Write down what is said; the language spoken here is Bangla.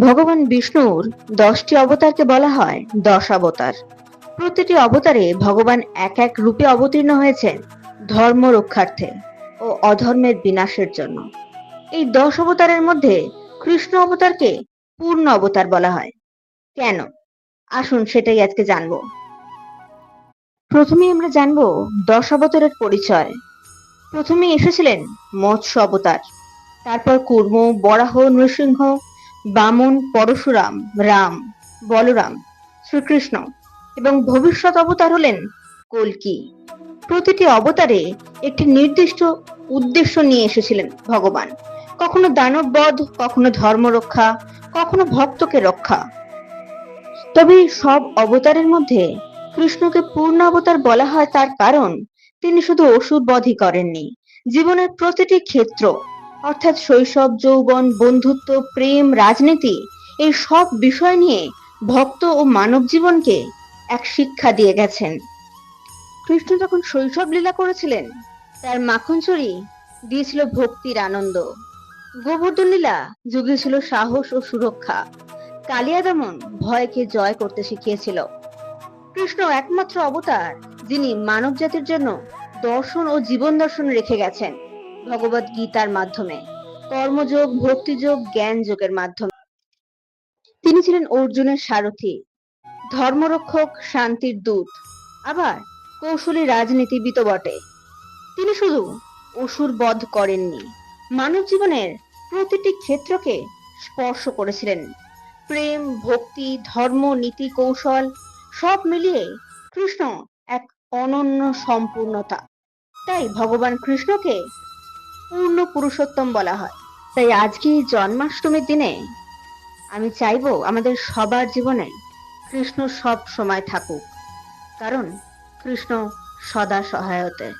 ভগবান বিষ্ণুর দশটি অবতারকে বলা হয় দশ অবতার। প্রতিটি অবতারে ভগবান এক এক রূপে অবতীর্ণ হয়েছেন ধর্ম রক্ষার্থে ও অধর্মের বিনাশের জন্য। এই দশ অবতারের মধ্যে কৃষ্ণ অবতারকে পূর্ণ অবতার বলা হয়। কেন? আসুন সেটাই আজকে জানব। প্রথমে আমরা জানব দশ অবতারের পরিচয়। প্রথমে এসেছিলেন মৎস্য অবতার। তারপর কুর্ম, বরাহ, নৃসিংহ বামন পরশুরাম, রাম, বলরাম, শ্রীকৃষ্ণ এবং ভবিষ্যৎ অবতার হলেন কল্কি। প্রতিটি অবতারে একটি নির্দিষ্ট উদ্দেশ্য নিয়ে এসেছিলেন ভগবান। কখনো দানব বধ কখনো ধর্ম রক্ষা কখনো ভক্তকে রক্ষা। তবে সব অবতারের মধ্যে কৃষ্ণকে পূর্ণ অবতার বলা হয় তার কারণ তিনি শুধু অসুর বধই করেননি। জীবনের প্রতিটি ক্ষেত্র অর্থাৎ শৈশব, যৌবন, বন্ধুত্ব, প্রেম, রাজনীতি, এই সব বিষয় নিয়ে ভক্ত ও মানব জীবনকে এক শিক্ষা দিয়ে গেছেন। কৃষ্ণ যখন শৈশব লীলা করেছিলেন, তার মাখন চুরি দিয়েছিল ভক্তির আনন্দ। গোবর্ধন লীলা জুগিয়েছিল সাহস ও সুরক্ষা। কালিয়া দমন ভয়কে জয় করতে শিখিয়েছিল। কৃষ্ণ একমাত্র অবতার যিনি মানব জাতির জন্য দর্শন ও জীবন দর্শন রেখে গেছেন। ভগবত গীতার মাধ্যমে, কর্মযোগ, ভক্তিযোগ জ্ঞান যোগের মাধ্যমে। তিনি ছিলেন অর্জুনের সারথী, ধর্মরক্ষক, শান্তির দূত, আবার কৌশলী রাজনীতিবিদ বটে। তিনি শুধু অসুর বধ করেননি, মানব জীবনের প্রতিটি ক্ষেত্রকে স্পর্শ করেছিলেন। প্রেম, ভক্তি, ধর্ম, নীতি, কৌশল, সব মিলিয়ে কৃষ্ণ এক অনন্য সম্পূর্ণতা। তাই ভগবান কৃষ্ণকে পূর্ণ পুরুষোত্তম বলা হয়। তাই আজকে এই জন্মাষ্টমীর দিনে আমি চাইব আমাদের সবার জীবনে কৃষ্ণ সব সময় থাকুক। কারণ কৃষ্ণ সদা সহায়তে